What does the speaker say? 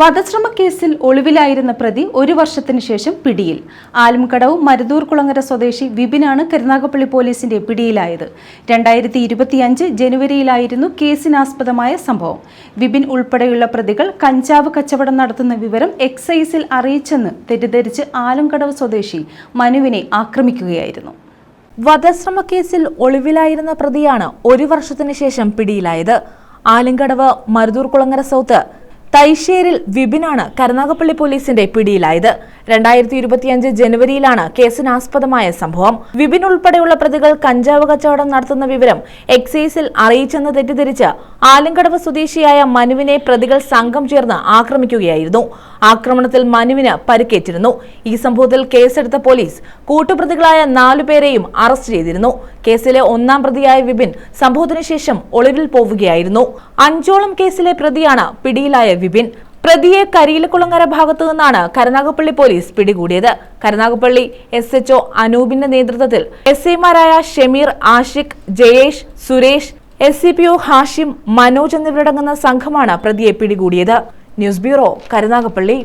വധശ്രമ കേസിൽ ഒളിവിലായിരുന്ന പ്രതി ഒരു വർഷത്തിന് ശേഷം പിടിയിൽ. ആലുംകടവ് മരുതൂർ കുളങ്ങര സ്വദേശി വിപിനാണ് കരുനാഗപ്പള്ളി പോലീസിന്റെ പിടിയിലായത്. രണ്ടായിരത്തി ഇരുപത്തിയഞ്ച് ജനുവരിയിലായിരുന്നു കേസിനാസ്പദമായ സംഭവം. വിപിൻ ഉൾപ്പെടെയുള്ള പ്രതികൾ കഞ്ചാവ് കച്ചവടം നടത്തുന്ന വിവരം എക്സൈസിൽ അറിയിച്ചെന്ന് തെറ്റിദ്ധരിച്ച് ആലുംകടവ് സ്വദേശി മനുവിനെ ആക്രമിക്കുകയായിരുന്നു. വധശ്രമ കേസിൽ ഒളിവിലായിരുന്ന പ്രതിയാണ് ഒരു വർഷത്തിന് ശേഷം പിടിയിലായത്. ആലുംകടവ് മരുതൂർ കുളങ്ങര സൗത്ത് തൈശ്ശേരിൽ വിപിനാണ് കരുനാഗപ്പള്ളി പോലീസിന്റെ പിടിയിലായത്. രണ്ടായിരത്തി ഇരുപത്തിയഞ്ച് ജനുവരിയിലാണ് കേസിനാസ്പദമായ സംഭവം. വിപിൻ ഉൾപ്പെടെയുള്ള പ്രതികൾ കഞ്ചാവ് കച്ചവടം നടത്തുന്ന വിവരം എക്സൈസിൽ അറിയിച്ചെന്ന് തെറ്റിദ്ധരിച്ച് ആലങ്കടവ് സ്വദേശിയായ മനുവിനെ പ്രതികൾ സംഘം ചേർന്ന് ആക്രമിക്കുകയായിരുന്നു. ആക്രമണത്തിൽ മനുവിന് പരിക്കേറ്റിരുന്നു. ഈ സംഭവത്തിൽ കേസെടുത്ത പോലീസ് കൂട്ടുപ്രതികളായ നാലുപേരെയും അറസ്റ്റ് ചെയ്തിരുന്നു. കേസിലെ ഒന്നാം പ്രതിയായ വിപിൻ സംഭവത്തിനു ശേഷം ഒളിവിൽ പോവുകയായിരുന്നു. അഞ്ചോളം കേസിലെ പ്രതിയാണ് പിടിയിലായ വിപിൻ. പ്രതിയെ കരിയിലക്കുളങ്ങര ഭാഗത്തു നിന്നാണ് കരുനാഗപ്പള്ളി പോലീസ് പിടികൂടിയത്. കരുനാഗപ്പള്ളി എസ് എച്ച്ഒ അനൂപിന്റെ നേതൃത്വത്തിൽ എസ് ഐമാരായ Shameer Ashiq Jayesh Suresh S C P O Hashim Manoj എന്നിവരടങ്ങുന്ന സംഘമാണ് പ്രതിയെ പിടികൂടിയത്. News bureau Karunagappally.